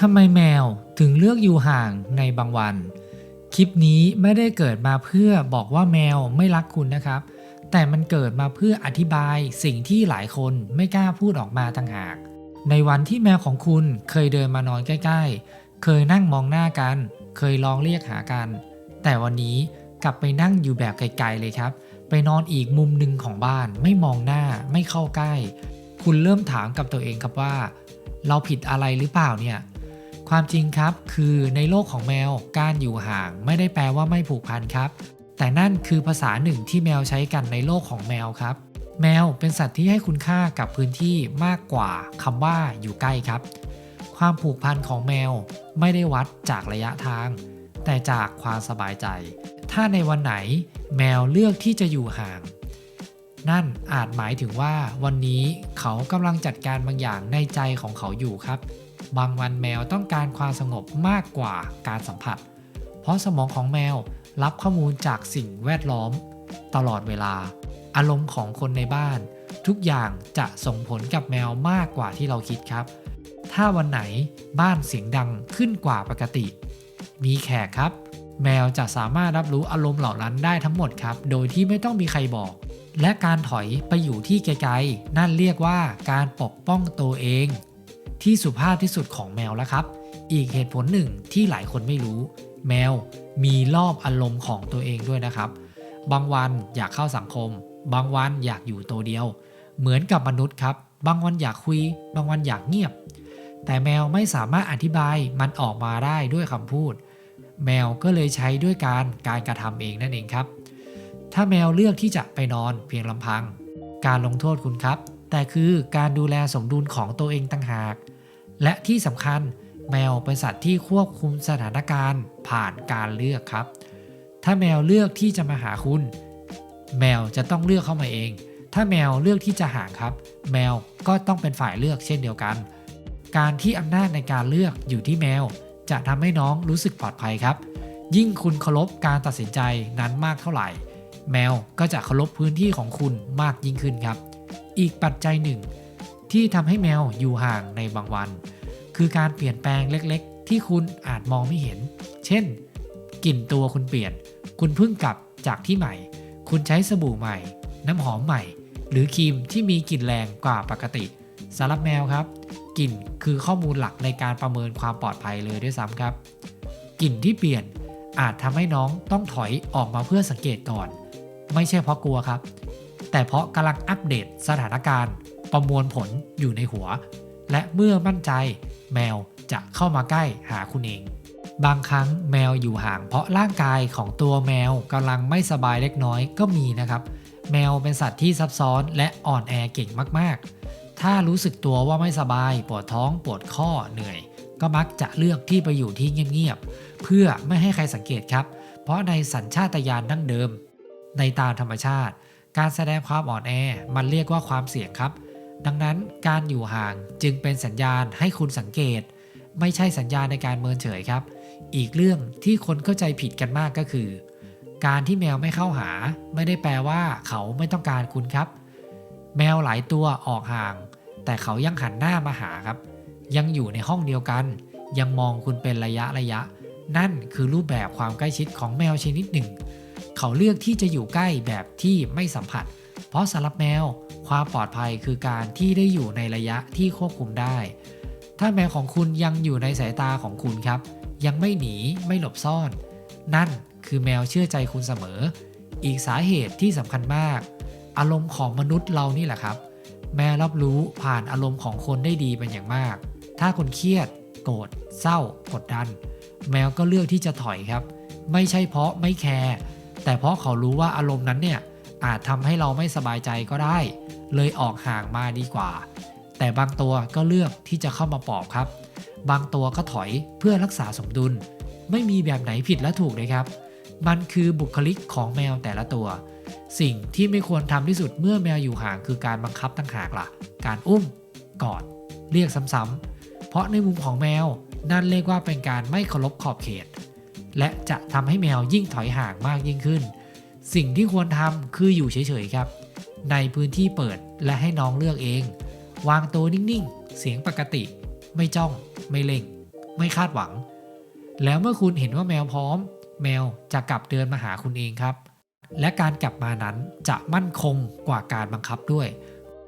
ทำไมแมวถึงเลือกอยู่ห่างในบางวัน คลิปนี้ไม่ได้เกิดมาเพื่อบอกว่าแมวไม่รักคุณนะครับ แต่มันเกิดมาเพื่ออธิบายสิ่งที่หลายคนไม่กล้าพูดออกมาต่างหาก ในวันที่แมวของคุณเคยเดินมานอนใกล้ ๆ เคยนั่งมองหน้ากัน เคยลองเรียกหากัน แต่วันนี้กลับไปนั่งอยู่แบบไกลๆเลยครับ ไปนอนอีกมุมหนึ่งของบ้านไม่มองหน้าไม่เข้าใกล้ คุณเริ่มถามกับตัวเองครับว่า เราผิดอะไรหรือเปล่าเนี่ย ความจริงครับคือในโลกของแมวการอยู่ห่างไม่ได้แปลว่าไม่ผูกพันครับ แต่นั่นคือภาษาหนึ่งที่แมวใช้กันในโลกของแมวครับ แมวเป็นสัตว์ที่ให้คุณค่ากับพื้นที่มากกว่าคำว่าอยู่ใกล้ครับ ความผูกพันของแมวไม่ได้วัดจากระยะทาง แต่จากความสบายใจ ถ้าในวันไหนแมวเลือกที่จะอยู่ห่าง นั่นอาจหมายถึงว่าวันนี้เขากำลังจัดการบางอย่างในใจของเขาอยู่ครับ บางวันแมวต้องการความสงบมากกว่าการสัมผัส เพราะสมองของแมวรับข้อมูลจากสิ่งแวดล้อม ตลอดเวลา อารมณ์ของคนในบ้าน ทุกอย่างจะส่งผลกับแมวมากกว่าที่เราคิดครับ ถ้าวันไหนบ้านเสียงดังขึ้นกว่าปกติ มีแขกครับ แมวจะสามารถรับรู้อารมณ์เหล่านั้นได้ทั้งหมดครับ โดยที่ไม่ต้องมีใครบอก และการถอยไปอยู่ที่ไกลๆนั่นเรียกว่าการปกป้องตัวเอง ที่สุภาพที่สุดของแมวแล้วครับ อีกเหตุผลหนึ่งที่หลายคนไม่รู้ แมวมีรอบอารมณ์ของตัวเองด้วยนะครับ บางวันอยากเข้าสังคม บางวันอยากอยู่ตัวเดียว เหมือนกับมนุษย์ครับ บางวันอยากคุย บางวันอยากเงียบ แต่แมวไม่สามารถอธิบายมันออกมาได้ด้วยคำพูด แมวก็เลยใช้ด้วยการการกระทำเองนั่นเองครับ ถ้าแมวเลือกที่จะไปนอนเพียงลำพัง การลงโทษคุณครับแต่คือการดูแลสมดุลของตัวเองต่างหาก และที่สำคัญแมวเป็นสัตว์ที่ควบคุมสถานการณ์ผ่านการเลือกครับ ถ้าแมวเลือกที่จะมาหาคุณ แมวจะต้องเลือกเข้ามาเอง ถ้าแมวเลือกที่จะห่างครับ แมวก็ต้องเป็นฝ่ายเลือกเช่นเดียวกัน การที่อำนาจในการเลือกอยู่ที่แมว จะทำให้น้องรู้สึกปลอดภัยครับ ยิ่งคุณเคารพการตัดสินใจนั้นมากเท่าไหร่ แมวก็จะเคารพพื้นที่ของคุณมากยิ่งขึ้นครับ อีกปัจจัยหนึ่ง ที่ทำให้แมวอยู่ห่างในบางวัน คือการเปลี่ยนแปลงเล็กๆ ที่คุณอาจมองไม่เห็น เช่น กลิ่นตัวคุณเปลี่ยน คุณเพิ่งกลับจากที่ใหม่ คุณใช้สบู่ใหม่ น้ำหอมใหม่ หรือครีมที่มีกลิ่นแรงกว่าปกติสำหรับแมวครับกลิ่นคือข้อมูลหลักในการประเมินความปลอดภัยเลยด้วยซ้ำครับกลิ่นที่เปลี่ยนอาจทำให้น้องต้องถอยออกมาเพื่อสังเกตก่อน ไม่ใช่เพราะกลัวครับ แต่เพราะกำลังอัปเดตสถานการณ์ ประมวลผลอยู่ในหัว และเมื่อมั่นใจ แมวจะเข้ามาใกล้หาคุณเอง บางครั้งแมวอยู่ห่างเพราะร่างกายของตัวแมวกำลังไม่สบายเล็กน้อยก็มีนะครับ แมวเป็นสัตว์ที่ซับซ้อนและอ่อนแอเก่งมากๆ ถ้ารู้สึกตัวว่าไม่สบาย ปวดท้องปวดข้อเหนื่อย ก็มักจะเลือกที่ไปอยู่ที่เงียบๆเพื่อไม่ให้ใครสังเกตครับ เพราะในสัญชาตญาณดั้งเดิม ในตามธรรมชาติ การแสดงความอ่อนแอมันเรียกว่าความเสี่ยงครับ ดังนั้นการอยู่ห่างจึงเป็นสัญญาณให้คุณสังเกต ไม่ใช่สัญญาณในการเมินเฉยครับ อีกเรื่องที่คนเข้าใจผิดกันมากก็คือ การที่แมวไม่เข้าหา ไม่ได้แปลว่าเขาไม่ต้องการคุณครับ แมวหลายตัวออกห่าง แต่เขายังหันหน้ามาหาครับ ยังอยู่ในห้องเดียวกัน ยังมองคุณเป็นระยะระยะ นั่นคือรูปแบบความใกล้ชิดของแมวชนิดหนึ่ง เขาเลือกที่จะอยู่ใกล้แบบที่ไม่สัมผัสเเพราะสำหรับแมว ความปลอดภัยคือการที่ได้อยู่ในระยะที่ควบคุมได้ ถ้าแมวของคุณยังอยู่ในสายตาของคุณครับ ยังไม่หนีไม่หลบซ่อน นั่นคือแมวเชื่อใจคุณเสมอ อีกสาเหตุที่สำคัญมาก อารมณ์ของมนุษย์เรานี่แหละครับ แมวรับรู้ผ่านอารมณ์ของคนได้ดีเป็นอย่างมาก ถ้าคุณเครียด โกรธเศร้า กดดัน แมวก็เลือกที่จะถอยครับ ไม่ใช่เพราะไม่แคร์แต่เพราะเขารู้ว่าอารมณ์นั้นเนี่ย อาจทำให้เราไม่สบายใจก็ได้ เลยออกห่างมาดีกว่า แต่บางตัวก็เลือกที่จะเข้ามาปอบครับ บางตัวก็ถอยเพื่อรักษาสมดุล ไม่มีแบบไหนผิดและถูกเลยครับ มันคือบุคลิกของแมวแต่ละตัว สิ่งที่ไม่ควรทำที่สุดเมื่อแมวอยู่ห่างคือการบังคับตั้งหากล่ะ การอุ้ม กอด เรียกซ้ำๆ เพราะในมุมของแมวนั่นเรียกว่าเป็นการไม่เคารพขอบเขต และจะทำให้แมวยิ่งถอยห่างมากยิ่งขึ้น สิ่งที่ควรทำคืออยู่เฉยๆครับ ในพื้นที่เปิดและให้น้องเลือกเอง วางตัวนิ่งๆ เสียงปกติ ไม่จ้อง ไม่เล่งไม่คาดหวัง แล้วเมื่อคุณเห็นว่าแมวพร้อม แมวจะกลับเดินมาหาคุณเองครับ และการกลับมานั้นจะมั่นคงกว่าการบังคับด้วย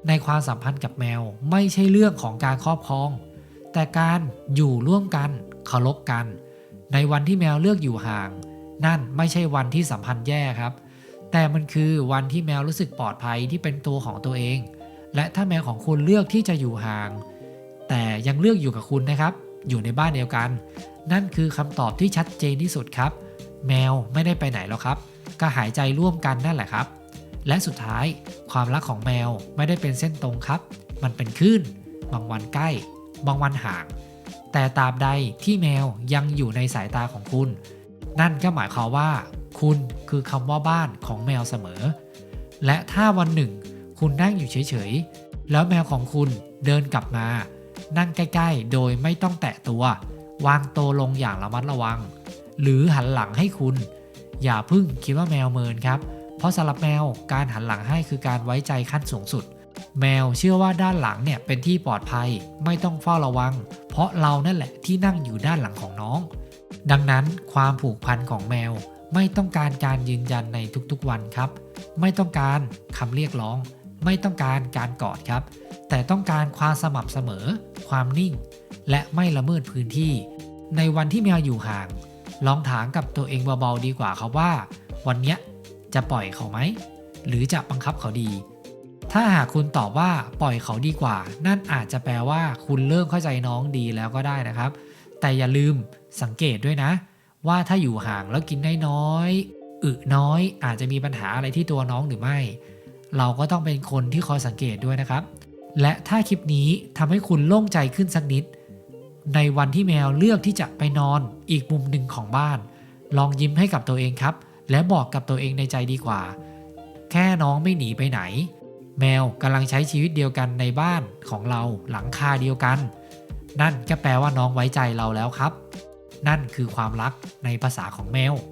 ในความสัมพันธ์กับแมวไม่ใช่เรื่องของการครอบครอง แต่การอยู่ร่วมกันเคารพกัน ในวันที่แมวเลือกอยู่ห่าง นั่นไม่ใช่วันที่สัมพันธ์แย่ครับ แต่มันคือวันที่แมวรู้สึกปลอดภัยที่เป็นตัวของตัวเอง และถ้าแมวของคุณเลือกที่จะอยู่ห่าง แต่ยังเลือกอยู่กับคุณนะครับ อยู่ในบ้านเดียวกัน นั่นคือคำตอบที่ชัดเจนที่สุดครับ แมวไม่ได้ไปไหนหรอกครับ ก็หายใจร่วมกันนั่นแหละครับ และสุดท้ายความรักของแมวไม่ได้เป็นเส้นตรงครับ มันเป็นคลื่น บางวันใกล้ บางวันห่าง แต่ตราบใดที่แมวยังอยู่ในสายตาของคุณ นั่นก็หมายความว่า คุณคือคำว่าบ้านของแมวเสมอ และถ้าวันหนึ่ง คุณนั่งอยู่เฉยๆ แล้วแมวของคุณเดินกลับมา นั่งใกล้ๆ โดยไม่ต้องแตะตัว วางโตลงอย่างระมัดระวัง หรือหันหลังให้คุณ อย่าเพึ่งคิดว่าแมวเมินครับ เพราะสำหรับแมวการหันหลังให้คือการไว้ใจขั้นสูงสุด แมวเชื่อว่าด้านหลังเนี่ยเป็นที่ปลอดภัย ไม่ต้องเฝ้าระวัง เพราะเรานั่นแหละที่นั่งอยู่ด้านหลังของน้อง ดังนั้นความผูกพันของแมว ไม่ต้องการการยืนยันในทุกๆวันครับ ไม่ต้องการคำเรียกร้อง ไม่ต้องการการกอดครับ แต่ต้องการความสม่ำเสมอ ความนิ่ง และไม่ละเมิดพื้นที่ ในวันที่แมวอยู่ห่าง ลองถามกับตัวเองเบาๆดีกว่าครับว่า วันนี้จะปล่อยเขาไหม หรือจะบังคับเขาดี ถ้าหากคุณตอบว่าปล่อยเขาดีกว่า นั่นอาจจะแปลว่าคุณเริ่มเข้าใจน้องดีแล้วก็ได้นะครับ แต่อย่าลืมสังเกตด้วยนะ ว่าถ้าอยู่ห่างแล้วกินได้น้อยอึน้อยอาจจะมีปัญหาอะไรที่ตัวน้องหรือไม่ เราก็ต้องเป็นคนที่คอยสังเกตด้วยนะครับ และถ้าคลิปนี้ทำให้คุณโล่งใจขึ้นสักนิด ในวันที่แมวเลือกที่จะไปนอนอีกมุมหนึ่งของบ้าน ลองยิ้มให้กับตัวเองครับ และบอกกับตัวเองในใจดีกว่า แค่น้องไม่หนีไปไหน แมวกำลังใช้ชีวิตเดียวกันในบ้านของเราหลังคาเดียวกัน นั่นก็แปลว่าน้องไว้ใจเราแล้วครับ นั่นคือความรักในภาษาของแมว